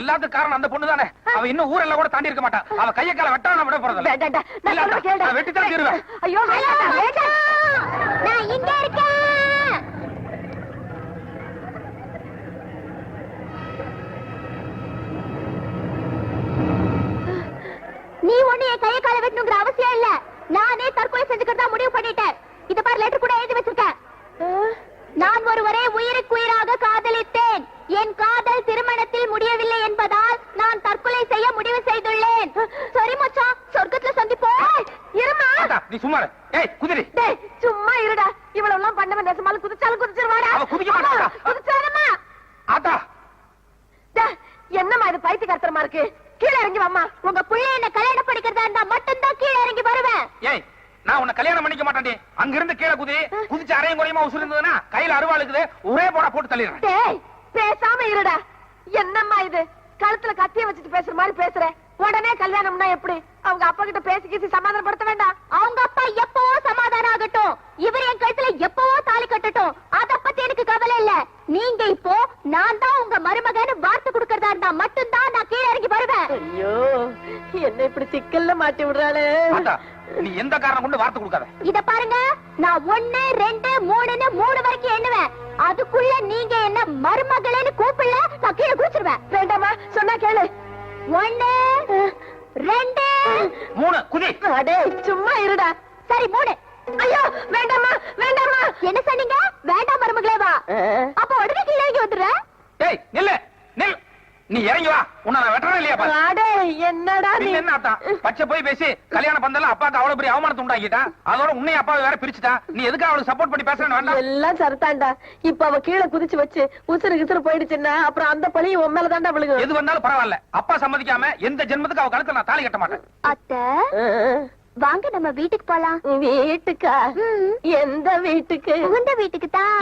எல்லாத்துக்கும் காரணம் அந்த பொண்ணு தானே? அவ இன்னும் ஊரெல்லாம் கூட தாண்டி இருக்க மாட்டா. அவ கைய கால வெட்டா நான் விட போறது. நான் வெட்டித்தான் தீருவேன். ஐயோ வேண்டாம்டா, வேண்டாம். நான் இங்க இருக்கேன். நீ ஒண்ணு என் கைய கால வெட்டணுங்கிற அவசியம் இல்ல. நானே தற்கொலை செஞ்சுக்கிறதா முடிவு பண்ணிட்டேன். இத பாரு லெட்டர் கூட எழுதி வச்சிருக்கேன். நான் ஒருவரை உயிருக்கு உயிராக காதலித்தேன். என் காதல் திருமணத்தில் முடியவில்லை என்பதால் நான் தற்கொலை செய்ய முடிவு செய்துள்ளேன். சரி மச்சான் சொர்க்கத்துல சந்திப்போம். இருமா? நீ சும்மா. ஏய் குதிரி. டேய் சும்மா இருடா. இவ்வளவு எல்லாம் பண்ணவன் நெசமாலும் குதிச்சாலும் குதிச்சிருவாடா. அவ குதிக்க மாட்டாடா. குதிச்சாரமா? ஆத்தா. என்னம்மா இது பைத்தியக்காரத்தனமா இருக்கு? கீழே இறங்கி வாம்மா. உங்க புள்ள என்ன கல்யாணம் படிக்கிறதா இருந்தா மட்டும்தான் கீழே இறங்கி வருவேன். ஏய் நான் உன்னை கல்யாணம் பண்ணிக்க மாட்டேன்டி. அங்க இருந்து கீழே குதி குதிச்சு அரையும் குறையுமா உசுறு இருந்ததுன்னா கையில அருவாளுக்குது ஒரே போடா போட்டு தள்ளிடுறேன். டேய் பேசாம இருடா. என்னம்மா இது? கழுத்துல கத்திய வச்சுட்டு பேசுற மாதிரி பேசுற. உடனே கல்யாணம்னா எப்படி? அவங்க அப்பா கிட்ட பேசி கீசி சமாதானப்படுத்த சொன்னா கேளு. ஒண்ணு ரெண்டு. மூணு குதி. அடே சும்மா இருடா. சரி மூணு. ஐயோ வேண்டாமா வேண்டாமா என்ன சொன்னீங்க? வேண்டாம் மருமகளே வா. அப்ப உடனே கீழே இறங்கி வந்துடுறேன். ஏய் நில்லு. நில். நீ இறங்கி வா. உன்னை நான் வெட்டறேன் இல்லையா பாரு அடே என்னடா நீ? என்ன ஆத்தா பச்சை போய் பேசி கல்யாணம் பந்தல அப்பாக்கு அவ்வளவு பெரிய அவமானத்தை உண்டாக்கிட்டா? அதோட உன்னைய அப்பாவை வேற பிரிச்சுட்டா? நீ எதுக்கு அவளுக்கு சப்போர்ட் பண்ணி பேசுறேன்னு வேண்டாம்? எல்லாம் சரத்தாண்டா இப்ப அவ கீழே குதிச்சு வச்சு உசுறு கிசுறு போயிடுச்சுன்னா அப்புறம் அந்த பழியும் உன் மேலதாண்டா விழுகும். எது வந்தாலும் பரவாயில்ல. அப்பா சம்மதிக்காம எந்த ஜென்மத்துக்கு அவ கழுத்துல நான் தாலி கட்ட மாட்டேன். அத்தை? வாங்க நம்ம வீட்டுக்கு போலாம். வீட்டுக்கா. எந்த வீட்டுக்கு? உங்க வீட்டுக்கு தான்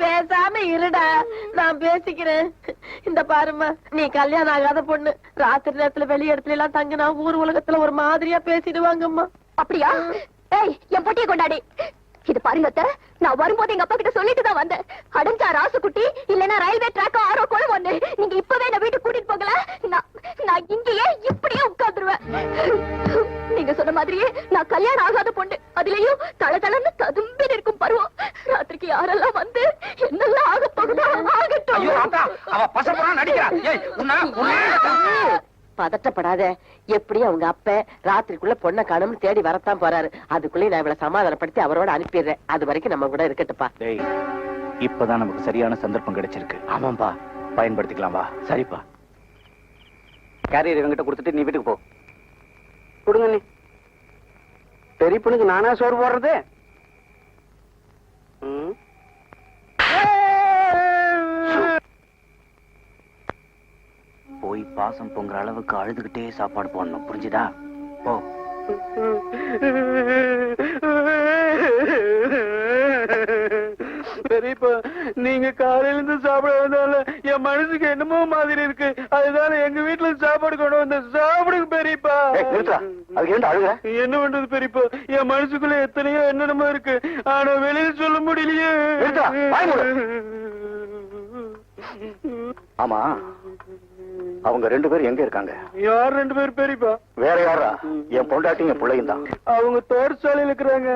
பேசாம இருடா. நான் பேசிக்கிறேன். இந்த பாரும்மா நீ கல்யாணம் ஆகாத பொண்ணு. ராத்திரி நேரத்துல வெளி இடத்துல எல்லாம் தங்கினா ஊர் உலகத்துல ஒரு மாதிரியா பேசிடுவாங்கம்மா. அப்படியா? ஏய் என் பொட்டியை கொண்டாடி. இது பாருங்க அத்தை நான் வரும்போது எங்க அப்பா கிட்ட சொல்லிட்டு தான் வந்தேன். அடைஞ்சா ராசுக்குட்டி இல்லனா ரயில்வே ட்ராக் ஆரோ குளம் ஒண்ணு. நீங்க இப்பவே என்ன வீட்டுக்கு கூட்டிட்டு போகல நான் நான் இங்கேயே இப்படியே உட்கார்ந்துருவேன். நீங்க சொன்ன மாதிரியே நான் கல்யாணம் ஆகாத பொண்ணு. அதுலயும் தள தளன்னு ததும்பி நிற்கும் பருவம். ராத்திரிக்கு யாரெல்லாம் வந்து என்னெல்லாம் ஆக போகுதோ ஆகட்டும். அவ பசப்புறா நடிக்கிறா. ஏய் உன்ன உன்னை. பதட்டப்படாத எப்படி அவங்க அப்ப ராத்திரிக்குள்ள பொண்ணை காணும்னு தேடி வரத்தான் போறாரு. அதுக்குள்ளே நான் இவளை சமாதானப்படுத்தி அவரோட அனுப்பிடுறேன். அது வரைக்கும் நம்ம கூட இருக்கட்டுப்பா டேய் இப்பதான் நமக்கு சரியான சந்தர்ப்பம் கிடைச்சிருக்கு. ஆமாம்பா பயன்படுத்திக்கலாம் வா. சரிப்பா. கேரியர் இவங்கிட்ட கொடுத்துட்டு நீ வீட்டுக்கு போ. கொடுங்க நீ பெரிய பொண்ணுக்கு நானா சோறு போடுறது ம். போய் பாசம் பொங்குற அளவுக்கு அழுதுகிட்டே சாப்பாடு போடணும். புரிஞ்சுதா? போ. பெரியப்பா நீங்க காலையில இருந்து சாப்பிடாதனால என் மனசுக்கு என்னமோ மாதிரி இருக்கு. அதுதான் எங்க வீட்டுல சாப்பாடு கொண்டு வந்த சாப்பிடுங்க பெரியப்பா? என்ன பண்றது பெரியப்பா? என் மனசுக்குள்ள எத்தனையோ என்னென்னமோ இருக்கு. ஆனா வெளியில சொல்ல முடியலையே. ஆமா. அவங்க ரெண்டு பேரும் எங்க இருக்காங்க? யார் ரெண்டு பேர் பெரியப்பா? வேற யாரா? என் பொண்டாட்டியும் என் பிள்ளையும் தான். அவங்க தோட்டசாலையில இருக்கிறாங்க.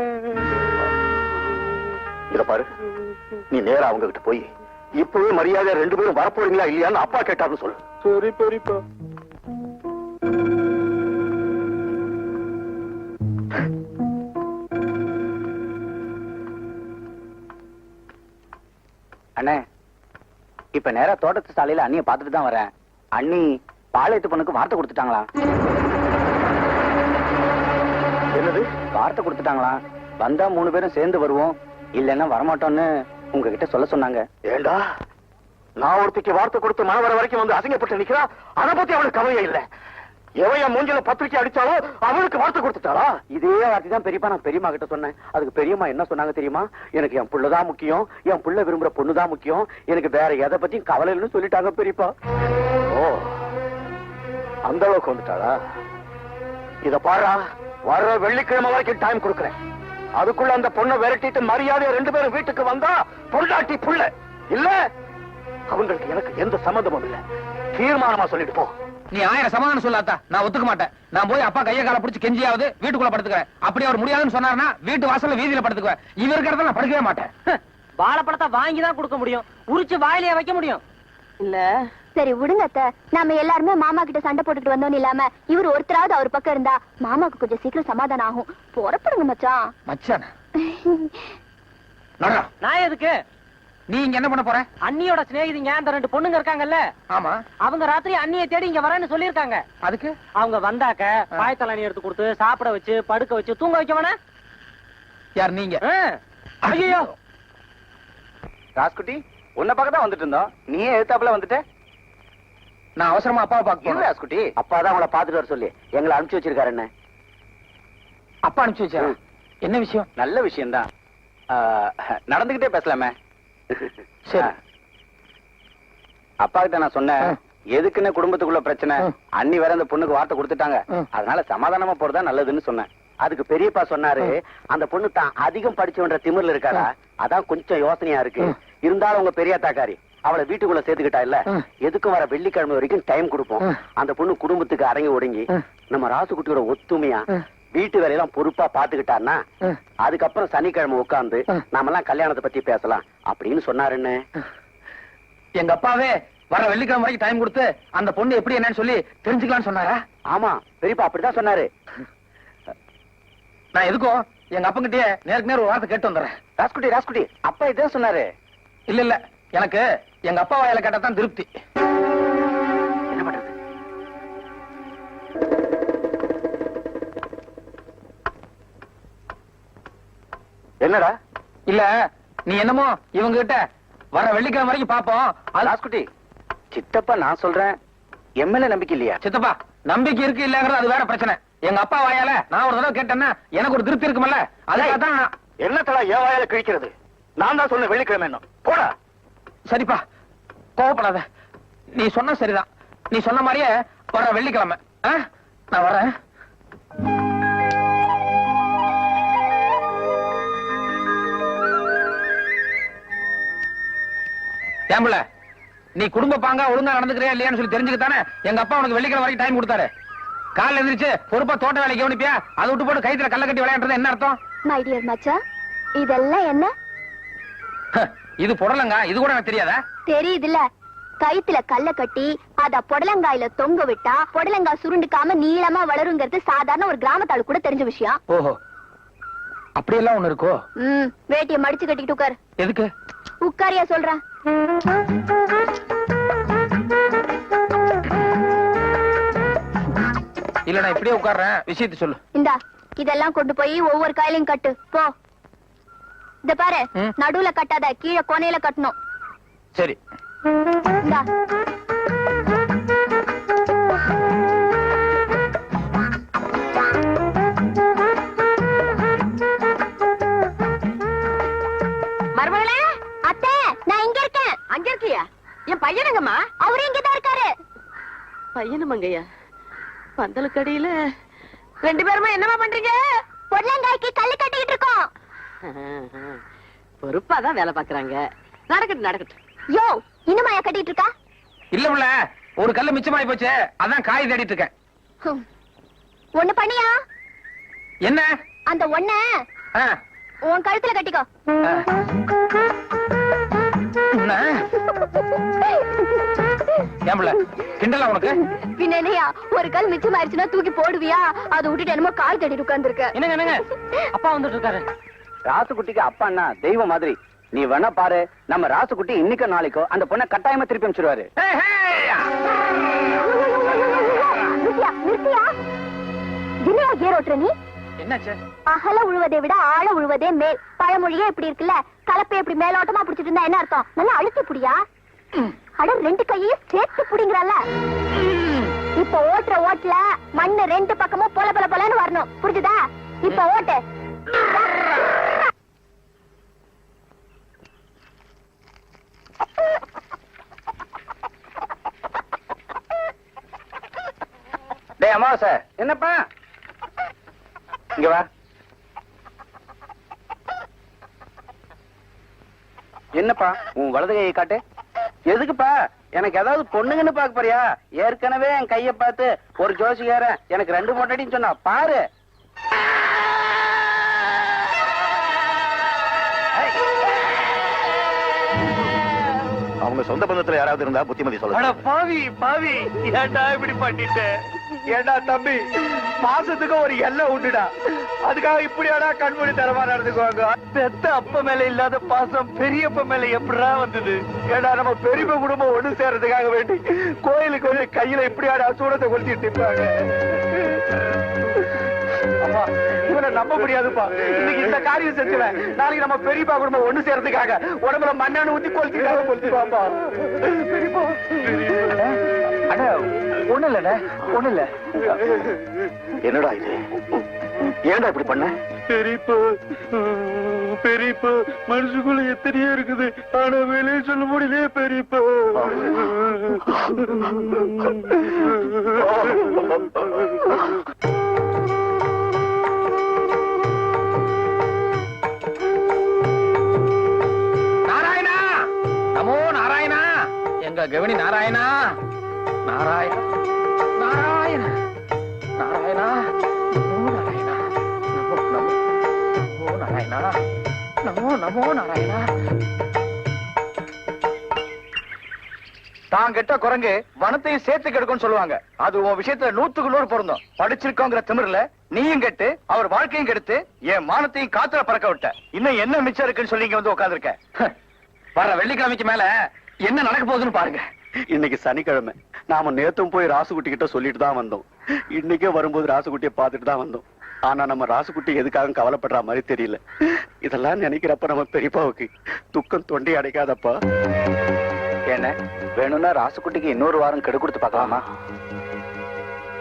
இத பாரு. நீ நேரா அவங்க கிட்ட போய் இப்பவே மரியாதை ரெண்டு பேரும் வரப்போறீங்களா இல்லையான்னு அப்பா கேட்டாருன்னு சொல்லு. சரி பெரியப்பா. அண்ணே இப்ப நேரா தோட்டத்து சாலையில அண்ணிய பாத்துட்டு தான் வரேன். அண்ணி பாளையத்து பொண்ணுக்கு வார்த்தை கொடுத்துட்டாங்களா? என்னது? வார்த்தை கொடுத்துட்டாங்களா? வந்தா மூணு பேரும் சேர்ந்து வருவோம். இல்லைன்னா வரமாட்டோம்னு உங்ககிட்ட சொல்ல சொன்னாங்க. ஏண்டா? நான் ஒருத்திக்கு வார்த்தை கொடுத்து மன வர வரைக்கும் வந்து அசிங்கப்பட்டு நிக்கிறா? அதை பத்தி அவளுக்கு கவலையே இல்ல. என் மூஞ்சில பத்திரிக்கை அடிச்சாலும் அவளுக்கு வார்த்தை கொடுத்துட்டாளா? இதே வார்த்தை தான் பெரியப்பா நான் பெரியம்மா கிட்ட சொன்னேன். அதுக்கு பெரியம்மா என்ன சொன்னாங்க தெரியுமா? எனக்கு என் புள்ளதான் முக்கியம். என் புள்ள விரும்புற பொண்ணுதான் முக்கியம். எனக்கு வேற எதை பத்தியும் கவலை இல்லைன்னு சொல்லிட்டாங்க பெரியப்பா. அந்த அளவுக்கு வந்துட்டாளா? இத பாரா வர்ற வெள்ளிக்கிழமை வரைக்கும் டைம் கொடுக்கறேன். அதுக்குள்ள அந்த பொண்ணை விரட்டிட்டு மரியாதையா ரெண்டு பேரும் வீட்டுக்கு வந்தா பொண்டாட்டி புள்ள. இல்ல? அவங்களுக்கு எனக்கு எந்த சம்மந்தமும் இல்ல. தீர்மானமா சொல்லிட்டு போ. நீ ஆயிரம் சமாதானம் சொல்லாத்தா நான் ஒத்துக்க மாட்டேன். நான் போய் அப்பா கைய கால பிடிச்சு கெஞ்சியாவது வீட்டுக்குள்ள படுத்துக்கிறேன். அப்படி அவர் முடியாதுன்னு சொன்னாருன்னா வீட்டு வாசல்ல வீதியில படுத்துக்குவேன். இவர் இருக்கிறத நான் படுக்கவே மாட்டேன். வாழைப்பழத்தை வாங்கி தான் கொடுக்க முடியும். உரிச்சு வாயிலேயே வைக்க முடியும். இல்ல. சரி விடுங்க அத்தை. நாம எல்லாருமே மாமா கிட்ட சண்டை போட்டுட்டு வந்தோம் இல்லாம இவர் ஒருத்தராவது அவர் பக்கம் இருந்தா மாமாக்கு கொஞ்சம் சீக்கிரம் சமாதானம் ஆகும். புறப்படுங்க மச்சான். மச்சான். நான் எதுக்கு? நீ இங்க என்ன பண்ண போற? அண்ணியோட சிநேகிதிங்க அந்த ரெண்டு பொண்ணுங்க இருக்காங்கல்ல? ஆமா. அவங்க ராத்திரி அண்ணியை தேடி இங்க வரேன்னு சொல்லியிருக்காங்க. அதுக்கு? அவங்க வந்தாக்க பாயத்தலணி எடுத்து கொடுத்து சாப்பிட வச்சு படுக்க வச்சு தூங்க வைக்க வேணா யார் நீங்க? ஐயோ ராஸ்குட்டி உன்னை பார்க்க தான் வந்துட்டு இருந்தோம். நீயே எழுத்தாப்புல வந்துட்ட? நான் அவசரமா அப்பாவை பார்க்க போறேன். ராஸ்குட்டி அப்பா தான் உங்களை பாத்துட்டு வர சொல்லி. எங்களை அனுப்பிச்சு வச்சிருக்காரு என்ன? அப்பா அனுப்பிச்சு வச்சா. என்ன விஷயம்? நல்ல விஷயம்தான். ஆ, நடந்துகிட்டே பேசலாமே. சரி. அப்பா கிட்ட நான் சொன்னேன். எதுக்குன்னு குடும்பத்துக்குள்ள பிரச்சனை. அண்ணி வேற அந்த பொண்ணுக்கு வார்த்தை கொடுத்துட்டாங்க. அதனால சமாதானமா போறதா நல்லதுன்னு சொன்னேன். அதுக்கு பெரியப்பா சொன்னாரு அந்த பொண்ணு தான் அதிகம் படிச்சவன்ற திமிர்ல இருக்காடா அதான் கொஞ்சம் யோசனையா இருக்கு. இருந்தாலும் உங்க பெரிய தாக்காரி அவளை வீட்டுக்குள்ள சேர்த்துக்கிட்டா இல்ல. எதுக்கும் வர வெள்ளிக்கிழமை வரைக்கும் டைம் கொடுப்போம். அந்த பொண்ணு குடும்பத்துக்கு அடங்கி ஒடுங்கி. நம்ம ராசுகுட்டியோட ஒத்துமையா. வீட்டு வேலையெல்லாம் பொறுப்பா பாத்துக்கிட்டான்னா. அதுக்கப்புறம் சனிக்கிழமை உட்கார்ந்து ம். நாமெல்லாம் கல்யாணத்தை பத்தி பேசலாம் அப்படின்னு சொன்னாருன்னு எங்க அப்பாவே வர வெள்ளிக்கிழமை வரைக்கும் டைம் கொடுத்து அந்த பொண்ணு எப்படி என்னன்னு சொல்லி தெரிஞ்சுக்கலாம்னு சொன்னாரா ஆமா பெரியப்பா அப்படிதான் சொன்னாரு நான் எதுக்கும் எங்க அப்பங்கிட்டயே நேருக்கு நேர் ஒரு வார்த்தை கேட்டு வந்துடுறேன் ராஸ்குட்டி ராஸ்குட்டி அப்பா இதான் சொன்னாரு இல்ல இல்ல எனக்கு எங்க அப்பா வாயில கேட்டா தான் திருப்தி. என்ன பண்றது? என்னடா? இல்ல நீ என்னமோ இவங்க கிட்ட வர வெள்ளிக்கிழமை வரைக்கும் பாப்போம். சித்தப்பா நான் சொல்றேன். எம்எல்ஏ நம்பிக்கை இல்லையா? சித்தப்பா நம்பிக்கை இருக்கு இல்லங்கிறது அது வேற பிரச்சனை. எங்க அப்பா வாயால நான் ஒரு தடவை கேட்டேன்னா எனக்கு ஒரு திருப்தி இருக்குமல்ல? அதுக்காக தான் நான்- என்னத்தடா ஏன் வாயால கிழிக்கிறது? நான் தான் சொன்ன வெள்ளிக்கிழமை என்ன போடா. சரிப்பா. கோவப்படாத. நீ சொன்ன சரிதான். நீ சொன்ன மாதிரியே வர வெள்ளிக்கிழமை? நான் வரேன் ஏம்புல நீ குடும்ப பாங்கா ஒழுங்கா நடந்துக்கிறியா இல்லையான்னு சொல்லி தெரிஞ்சுக்கத்தானே? எங்க அப்பா உனக்கு வெள்ளிக்கிழமை வரைக்கும் டைம் கொடுத்தாரு. காலைல எந்திரிச்சு பொறுப்பா தோட்ட வேலை கவனிப்பியா? அதை விட்டு போட்டு கைத்துல கல்ல கட்டி விளையாடுறது என்ன அர்த்தம்? மை டியர் மச்சான் இதெல்லாம் என்ன? இது புடலங்க இது கூட எனக்கு தெரியாதா? தெரியுதுல கயித்துல கல்ல கட்டி அத புடலங்காயில தொங்க விட்டா புடலங்காய் சுருண்டுக்காம நீளமா வளருங்கிறது சாதாரண ஒரு கிராமத்தாளு கூட தெரிஞ்ச விஷயம். ஓஹோ. அப்படியெல்லாம் ஒண்ணு இருக்கோ? ம் வேட்டிய மடிச்சு கட்டிக்கிட்டு உட்காரு. எதுக்கு? உட்காரியா சொல்றேன் இல்ல நான் இப்படியே உட்கார்றேன். விஷயத்தை சொல்லு. இந்தா இதெல்லாம் கொண்டு போய் ஒவ்வொரு காயிலையும் கட்டு. போ. இத பாரு. நடுவுல கட்டாத கீழே கொனையில கட்டணும். சரி. மருமகளே அத்தை நான் இங்க இருக்கேன். அங்க இருக்கியா? என் பையனுங்கம்மா அவரு இங்கதான் இருக்காரு. பையனு மங்கையா பந்தலுக்கு அடியில ரெண்டு பேருமா என்னமா பண்றீங்க? பொடலங்காய்க்கு கல்லு கட்டிக்கிட்டு இருக்கோம். பொறுப்பா தான் வேலை பாக்குறாங்க நடக்கட்டும் நடக்கட்டும். யோ இன்னுமாயா கட்டிட்டு இருக்கா? இல்ல உள்ள ஒரு கல்லு மிச்சமாயி போச்சு அதான் காய் தேடிட்டு இருக்கேன். ஒண்ணு பண்ணியா? என்ன? அந்த ஒண்ண உன் கழுத்துல கட்டிக்கோ. புள்ள, கிண்டலா உனக்கு? பின்ன என்னையா ஒரு கல் மிச்சமாயிருச்சுன்னா தூக்கி போடுவியா? அதை விட்டுட்டு என்னமோ கால் தேடிட்டு உட்கார்ந்துருக்க. என்னங்க என்னங்க? அப்பா வந்துட்டு இருக்காரு. ராசுகுட்டிக்கு அப்பா அண்ணா தெய்வம் மாதிரி. நீ வேணா பாரு நம்ம ராசுகுட்டி இன்னைக்கோ நாளைக்கோ அந்த பொண்ணை கட்டாயமா திருப்பி என்னாச்சு? அகல உழுவதை விட ஆழ உழுவதே மேல். பழமொழியே இப்படி இருக்குல்ல? கலப்பை இப்படி மேலோட்டமா பிடிச்சிட்டு இருந்தா என்ன அர்த்தம்? நல்லா அழுத்தி புடியா? அட ரெண்டு கையையும் சேர்த்து புடிங்கறல்ல இப்ப ஓட்டுற ஓட்டுல மண்ணு ரெண்டு பக்கமும் பொல பொல பொலன்னு வரணும். புரிஞ்சுதா? இப்ப ஓட்டு. டேய் அமாவாசை. என்னப்பா? இங்க வா. என்னப்பா? உன் வலது கையை காட்டு. எதுக்குப்பா? எனக்கு ஏதாவது பொண்ணுங்கன்னு பாக்க போறியா? ஏற்கனவே என் கைய பார்த்து ஒரு ஜோசிக்காரன் எனக்கு ரெண்டு மொட்டடின்னு சொன்னா பாரு. அவங்க சொந்த பந்தத்துல யாராவது இருந்தா புத்திமதி அட சொல்லுங்க பாவி பாவி. ஏன்டா இப்படி பண்ணிட்டு? ஏன்டா தம்பி? பாசத்துக்கு ஒரு எல்லை உண்டுடா. அதுக்காக இப்படியாடா கண்மணி தரமா நடந்துக்குவாங்க. பெத்த அப்ப மேல இல்லாத பாசம் பெரியப்ப மேல எப்படிடா வந்தது? ஏடா நம்ம பெரியப்ப குடும்பம் ஒண்ணு சேர்றதுக்காக வேண்டி கோயிலுக்கு வந்து கையில இப்படியாடா சூடத்தை கொளுத்திட்டு இருப்பாங்க இவனை நம்ப முடியாதுப்பா. இன்னைக்கு இந்த காரியம் செஞ்சுவேன். நாளைக்கு நம்ம பெரியப்பா குடும்பம் ஒண்ணு சேர்றதுக்காக உடம்புல மண்ணெண்ணு ஊத்தி கொளுத்திக்காக கொளுத்திப்பாப்பா பெரியப்பா. அட ஒண்ணு இல்ல ஒண்ணு இல்ல. என்னடா இது? ஏன்டா இப்படி பண்ண? பெரியப்பா பெரியப்பா மனசுக்குள்ள எத்தனையோ இருக்குது. ஆனா வெளியே சொல்ல முடியலையே பெரியப்பா. எங்க கவினி நாராயணா. நாராயண. நாராயண. நாராயணா. நமோ நாராயணா. நமோ நமோ. நாராயணா. நமோ நமோ நாராயணா. தான் கெட்ட குரங்கு வனத்தையும் சேர்த்து கெடுக்கும்னு சொல்லுவாங்க. அது உன் விஷயத்துல நூத்துக்கு நூறு பொருந்தும். படிச்சிருக்கோங்கிற திமிர்ல நீயும் கெட்டு அவர் வாழ்க்கையும் கெடுத்து என் மானத்தையும் காத்துல பறக்க விட்ட. இன்னும் என்ன மிச்சம் இருக்குன்னு சொல்லி இங்க வந்து உட்காந்துருக்க வர்ற வெள்ளிக்கிழமைக்கு மேல என்ன நடக்க போகுதுன்னு பாருங்க. இன்னைக்கு சனிக்கிழமை. நாம நேத்தும் போய் ராசுகுட்டி கிட்ட சொல்லிட்டு தான் வந்தோம். இன்னைக்கே வரும்போது ராசுகுட்டியை பார்த்துட்டு தான் வந்தோம். ஆனா நம்ம ராசுகுட்டி எதுக்காக கவலைப்படுற மாதிரி தெரியல. இதெல்லாம் நினைக்கிறப்ப நம்ம பெரியப்பாவுக்கு துக்கம் தொண்டை அடைக்காதப்பா. என்ன? வேணும்னா ராசுகுட்டிக்கு இன்னொரு வாரம் கெடு கொடுத்து பார்க்கலாமா?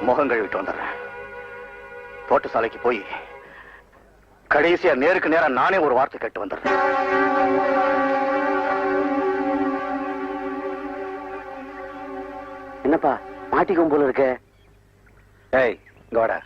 முகம் கழுவிட்டு வந்துடுறேன். தோட்ட சாலைக்கு போய் கடைசியா நேருக்கு நேரா நானே ஒரு வார்த்தை கேட்டு வந்துடுறேன். என்னப்பா மாட்டிக்கும் போல இருக்க. ஏய் இங்க வாடா.